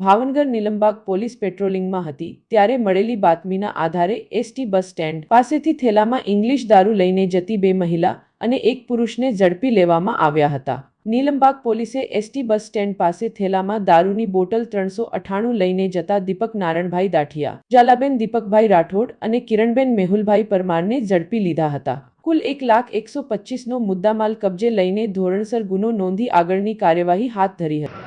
Bhavnagar Nilambag police પેટ્રોલિંગમાં હતી, ત્યારે મળેલી બાતમીના આધારે એસટી બસ સ્ટેન્ડ પાસેથી થેલામાં ઇંગ્લિશ દારૂ લઈને જતી બે મહિલા અને એક પુરુષને ઝડપી લેવામાં આવ્યા હતા. નીલમબાગ પોલીસે એસટી બસ સ્ટેન્ડ પાસે થેલામાં દારૂની બોટલ ત્રણસો અઠાણું લઈને જતા દીપક નારણભાઈ દાઠિયા જાલાબેન દીપકભાઈ રાઠોડ અને કિરણબેન મેહુલભાઈ પરમારને ઝડપી લીધા હતા. કુલ એક લાખ એકસો પચીસનો મુદ્દામાલ કબજે લઈને ધોરણસર ગુનો નોંધી આગળની કાર્યવાહી હાથ ધરી હતી.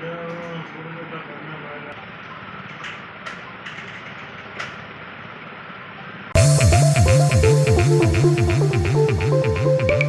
Yeah, I'm going to go back.